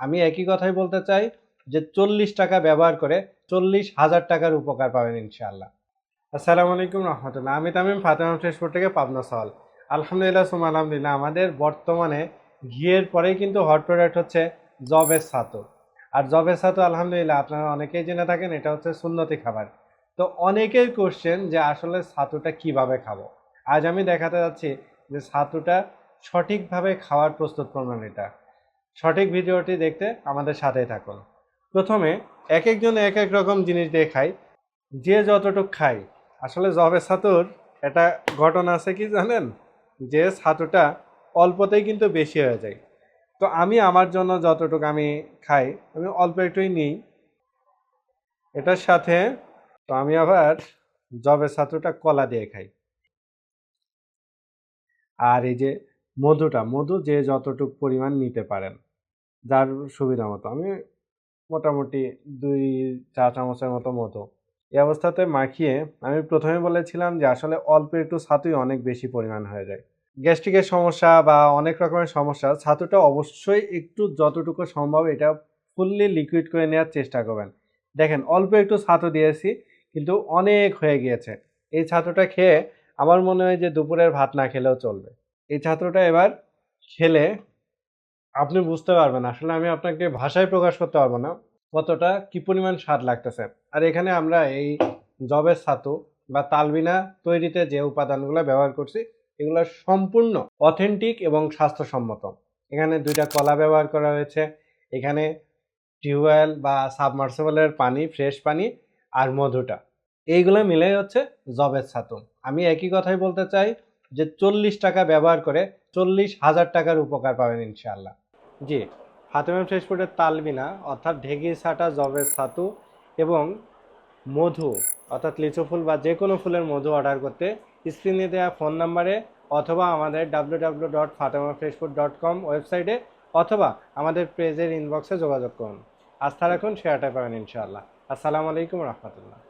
আমি একই কথাই বলতে চাই যে চল্লিশ টাকা ব্যবহার করে চল্লিশ হাজার টাকার উপকার পাবেন ইনশাআল্লাহ। আসসালামু আলাইকুম রহমতুল্লাহ। আমি তামিম ফাতেমা ফ্রেশপুর থেকে পাবনা সওয়াল। আলহামদুলিল্লাহ সুম, আলহামদুলিল্লাহ। আমাদের বর্তমানে ঘিয়ের পরেই কিন্তু হট প্রোডাক্ট হচ্ছে জবের ছাতু। আর জবের ছাতু, আলহামদুলিল্লাহ, আপনারা অনেকেই জেনে থাকেন, এটা হচ্ছে সুন্নতি খাবার। তো অনেকেই কোশ্চেন যে আসলে ছাতুটা কীভাবে খাব? আজ আমি দেখাতে যাচ্ছি যে ছাতুটা সঠিকভাবে খাওয়ার প্রস্তুত প্রণালীটা সঠিক ভিডিওটি দেখতে আমাদের সাথেই থাকুন। প্রথমে এক একজন এক এক রকম জিনিস দিয়ে খায় যে যতটুক খায় আসলে জবের ছাতুর একটা ঘটনা আছে কি জানেন? যে ছাতুটা অল্পতেই কিন্তু বেশি হয়ে যায়। তো আমি আমার জন্য যতটুকু আমি খাই, আমি অল্প একটুই নিই। এটার সাথে তো আমি আবার জবের ছাতুটা কলা দিয়ে খাই। আর এই যে মধুটা, মধু যে যতটুক পরিমাণ নিতে পারেন। যার সুবিধা মতো। আমি মোটামুটি দুই চা চামচের মতো মতো। এই অবস্থাতে মাখিয়ে আমি প্রথমে বলেছিলাম যে, আসলে অল্প একটু ছাতুই অনেক বেশি পরিমাণ হয়ে যায়। গ্যাস্ট্রিকের সমস্যা বা অনেক রকমের সমস্যা, ছাতুটা অবশ্যই একটু যতটুকু সম্ভব এটা ফুললি লিকুইড করে নেওয়ার চেষ্টা করবেন। দেখেন, অল্প একটু ছাতু দিয়েছি, কিন্তু অনেক হয়ে গিয়েছে। এই ছাতুটা খেয়ে আমার মনে হয় যে দুপুরের ভাত না খেলেও চলবে। এই ছাতুটা এবার খেলে আপনি বুঝতে পারবেন, আসলে আমি আপনাকে ভাষায় প্রকাশ করতে পারব না, কতটা, কি পরিমাণ স্বাদ লাগতেছে। আর এখানে আমরা এই জবের ছাতু বা তালবিনা তৈরিতে যে উপাদানগুলো ব্যবহার করছি, এগুলো সম্পূর্ণ অথেন্টিক এবং স্বাস্থ্যসম্মত। এখানে দুইটা কলা ব্যবহার করা হয়েছে, এখানে টিউবওয়েল বা সাবমার্সেবলের পানি, ফ্রেশ পানি আর মধুটা। এইগুলো মিলে হচ্ছে জবের ছাতু। আমি একই কথাই বলতে চাই যে চল্লিশ টাকা ব্যবহার করে চল্লিশ হাজার টাকার উপকার পাবেন ইনশাআল্লাহ। জি ফ্রেশ ফুডের তালবিনা অর্থাৎ ঢেগি ছাটা, জবের ছাতু এবং মধু, অর্থাৎ লিচু ফুল বা যে কোনো ফুলের মধু অর্ডার করতে স্ক্রিনে দেওয়া ফোন নাম্বারে অথবা আমাদের W W dot Fatema fresh food dot com ওয়েবসাইটে অথবা আমাদের পেজের ইনবক্সে যোগাযোগ করুন। আস্থা রাখুন শেয়ারটা পাবেন ইনশাআল্লাহ। আসসালামু আলাইকুম রহমতুল্লাহ।